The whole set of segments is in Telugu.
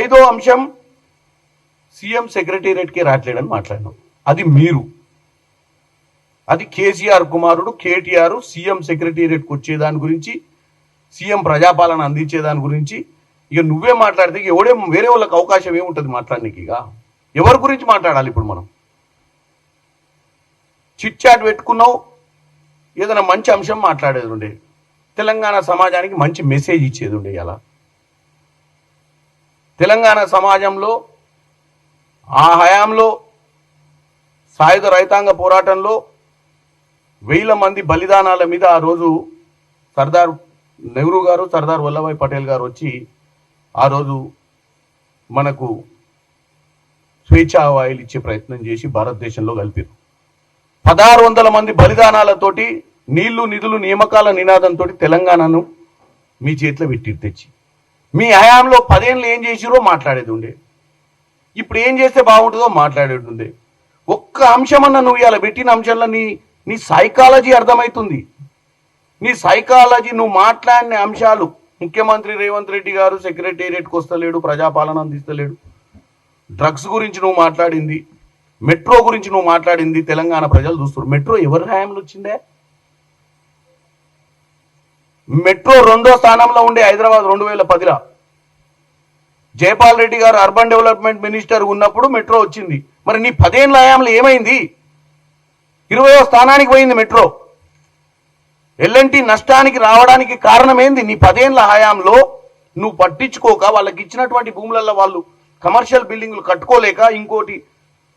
ఐదో అంశం సీఎం సెక్రటేరియట్కి రావట్లేడని మాట్లాడినాం. అది మీరు. అది కేసీఆర్ కుమారుడు కేటీఆర్ సీఎం సెక్రటేరియట్కి వచ్చేదాని గురించి సీఎం ప్రజాపాలన అందించేదాని గురించి. ఇక నువ్వే మాట్లాడితే ఎవడే వేరే వాళ్ళకి అవకాశం ఏముంటుంది మాట్లాడడానికి ఇక? ఎవరి గురించి మాట్లాడాలి ఇప్పుడు మనం? చిట్ చాట్ పెట్టుకున్నావు ఏదైనా మంచి అంశం మాట్లాడేది ఉండే. తెలంగాణ సమాజానికి మంచి మెసేజ్ ఇచ్చేది ఉండే ఇలా తెలంగాణ సమాజంలో ఆ హయాంలో సాయుధ రైతాంగ పోరాటంలో వేల మంది బలిదానాల మీద ఆ రోజు సర్దార్ నెహ్రూ గారు సర్దార్ వల్లభాయ్ పటేల్ గారు వచ్చి ఆ రోజు మనకు స్వేచ్ఛా వాయులు ఇచ్చే ప్రయత్నం చేసి భారతదేశంలో కలిపారు. పదహారు వందల మంది బలిదానాలతోటి నీళ్ళు నిధులు నియామకాల నినాదంతో తెలంగాణను మీ చేతిలో పెట్టి తెచ్చి. మీ హయాంలో పదేళ్ళు ఏం చేసిరో మాట్లాడేది ఉండే ఇప్పుడు ఏం చేస్తే బాగుంటుందో మాట్లాడేది ఉండే ఒక్క అంశమన్నా నువ్వు ఇలా పెట్టిన అంశంలో నీ నీ సైకాలజీ అర్థమవుతుంది నీ సైకాలజీ నువ్వు మాట్లాడిన అంశాలు ముఖ్యమంత్రి రేవంత్ రెడ్డి గారు సెక్రటేరియట్కి వస్తలేడు ప్రజాపాలన అందిస్తలేడు. డ్రగ్స్ గురించి నువ్వు మాట్లాడింది మెట్రో గురించి నువ్వు మాట్లాడింది తెలంగాణ ప్రజలు చూస్తారు మెట్రో ఎవరి హయాంలో వచ్చిందే? మెట్రో రెండో స్థానంలో ఉండే హైదరాబాద్ రెండు వేల పదిలో. Jaipal Reddy garu urban development minister ఉన్నప్పుడు మెట్రో వచ్చింది. మరి నీ పదేళ్ళ హయాంలో ఏమైంది? ఇరవయో స్థానానికి పోయింది మెట్రో. ఎల్ఎన్టి నష్టానికి రావడానికి కారణం ఏంది నీ పదేళ్ళ హయాంలో నువ్వు పట్టించుకోక వాళ్ళకి ఇచ్చినటువంటి భూములలో వాళ్ళు కమర్షియల్ బిల్డింగ్లు కట్టుకోలేక ఇంకోటి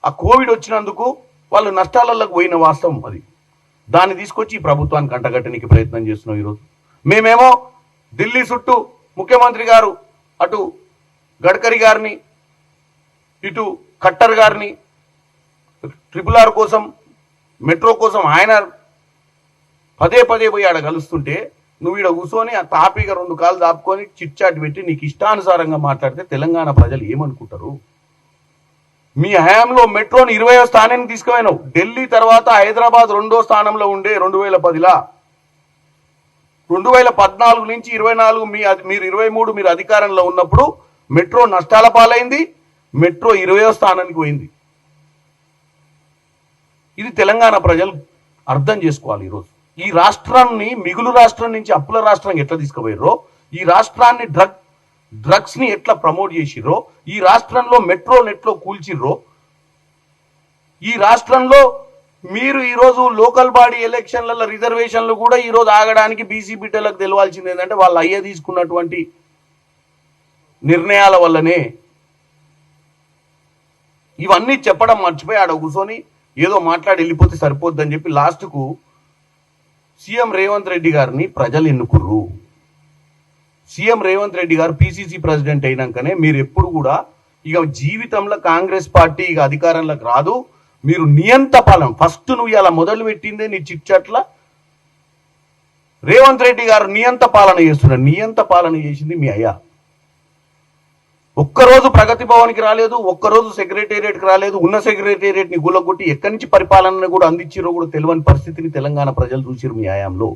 ఆ కోవిడ్ వచ్చినందుకు వాళ్ళు నష్టాలలోకి పోయిన వాస్తవం అది. దాన్ని తీసుకొచ్చి ఈ ప్రభుత్వానికి అంటగట్టడానికి ప్రయత్నం చేస్తున్నాం ఈరోజు. మేమేమో ఢిల్లీ చుట్టూ ముఖ్యమంత్రి గారు అటు గడ్కరీ గారిని ఇటు ఖట్టర్ గారిని ట్రిపుల్ ఆర్ కోసం మెట్రో కోసం ఆయన పదే పదే పోయి ఆడ కలుస్తుంటే నువ్వు ఈడ కూర్చొని ఆ తాపీగా రెండు కాళ్ళు దాపుకొని చిట్చాట్ పెట్టి నీకు ఇష్టానుసారంగా మాట్లాడితే తెలంగాణ ప్రజలు ఏమనుకుంటారు? మీ హయాంలో మెట్రోని ఇరవయో స్థానానికి తీసుకుపోయినావు. ఢిల్లీ తర్వాత హైదరాబాద్ రెండో స్థానంలో ఉండే రెండు వేల పదిలా రెండు వేల పద్నాలుగు నుంచి ఇరవై నాలుగు మీ మీరు ఇరవై మూడు మీరు అధికారంలో ఉన్నప్పుడు మెట్రో నష్టాల పాలైంది మెట్రో ఇరవయో స్థానానికి పోయింది. ఇది తెలంగాణ ప్రజలు అర్థం చేసుకోవాలి ఈరోజు. ఈ రాష్ట్రాన్ని మిగులు రాష్ట్రం నుంచి అప్పుల రాష్ట్రానికి ఎట్లా తీసుకుపోయారో ఈ రాష్ట్రాన్ని డ్రగ్ డ్రగ్స్ని ఎట్లా ప్రమోట్ చేసిర్రో ఈ రాష్ట్రంలో మెట్రో నెట్లో కూల్చిర్రో ఈ రాష్ట్రంలో మీరు ఈరోజు లోకల్ బాడీ ఎలక్షన్లలో రిజర్వేషన్లు కూడా ఈరోజు ఆగడానికి బీసీ బిడ్డలకు తెలవాల్సింది ఏంటంటే వాళ్ళు అయ్యే తీసుకున్నటువంటి నిర్ణయాల వల్లనే ఇవన్నీ చెప్పడం మర్చిపోయి ఆడ కూర్చొని ఏదో మాట్లాడి వెళ్ళిపోతే సరిపోద్దని చెప్పి లాస్ట్కు సీఎం రేవంత్ రెడ్డి గారిని ప్రజలు ఎన్నుకుర్రు. సీఎం రేవంత్ రెడ్డి గారు పిసిసి ప్రెసిడెంట్ అయినాకనే మీరు ఎప్పుడు కూడా ఇక జీవితంలో కాంగ్రెస్ పార్టీ ఇక అధికారంలోకి రాదు. మీరు నియంత పాలన. ఫస్ట్ నువ్వు ఇలా మొదలు పెట్టిందే నీ చిట్చట్ల రేవంత్ రెడ్డి గారు నియంత పాలన చేస్తున్నారు. నియంత పాలన చేసింది మీ అయ్యా. ఒక్కరోజు ప్రగతి భవన్కి రాలేదు ఒక్కరోజు సెక్రటేరియట్కి రాలేదు ఉన్న సెక్రటేరియట్ని గుల్లగొట్టి ఎక్కడి నుంచి పరిపాలన కూడా అందించిరో కూడా తెలియని పరిస్థితిని తెలంగాణ ప్రజలు చూసిరు మీ ఆయాంలో.